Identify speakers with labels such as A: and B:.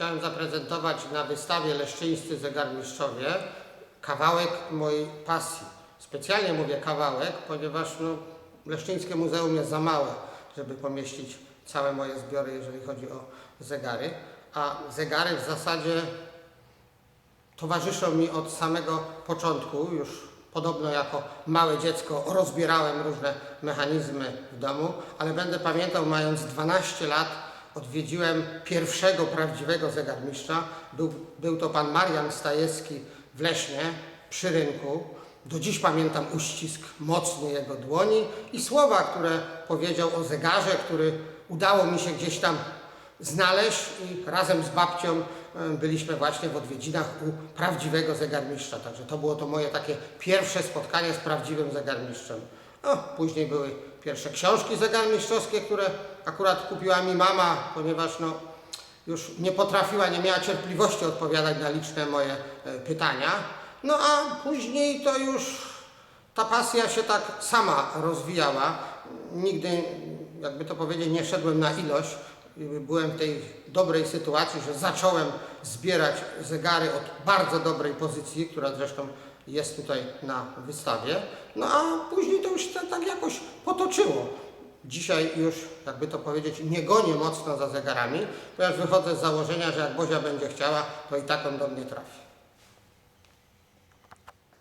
A: Chciałem zaprezentować na wystawie Leszczyńscy Zegarmistrzowie kawałek mojej pasji. Specjalnie mówię kawałek, ponieważ no, Leszczyńskie Muzeum jest za małe, żeby pomieścić całe moje zbiory, jeżeli chodzi o zegary. A zegary w zasadzie towarzyszą mi od samego początku. Już podobno jako małe dziecko rozbierałem różne mechanizmy w domu, ale będę pamiętał, mając 12 lat, odwiedziłem pierwszego prawdziwego zegarmistrza. Był, był to pan Marian Stajewski w Lesznie przy rynku. Do dziś pamiętam uścisk mocny jego dłoni i słowa, które powiedział o zegarze, który udało mi się gdzieś tam znaleźć i razem z babcią e, byliśmy właśnie w odwiedzinach u prawdziwego zegarmistrza. Także to było to moje takie pierwsze spotkanie z prawdziwym zegarmistrzem. No, później były pierwsze książki zegarmistrzowskie, które akurat kupiła mi mama, ponieważ no, już nie potrafiła, nie miała cierpliwości odpowiadać na liczne moje e, pytania. No a później to już ta pasja się tak sama rozwijała. Nigdy, jakby to powiedzieć, nie szedłem na ilość. Byłem w tej dobrej sytuacji, że zacząłem zbierać zegary od bardzo dobrej pozycji, która zresztą jest tutaj na wystawie. No a później to już potoczyło. Dzisiaj już, jakby to powiedzieć, nie gonię mocno za zegarami, ponieważ wychodzę z założenia, że jak Bozia będzie chciała, to i tak on do mnie trafi.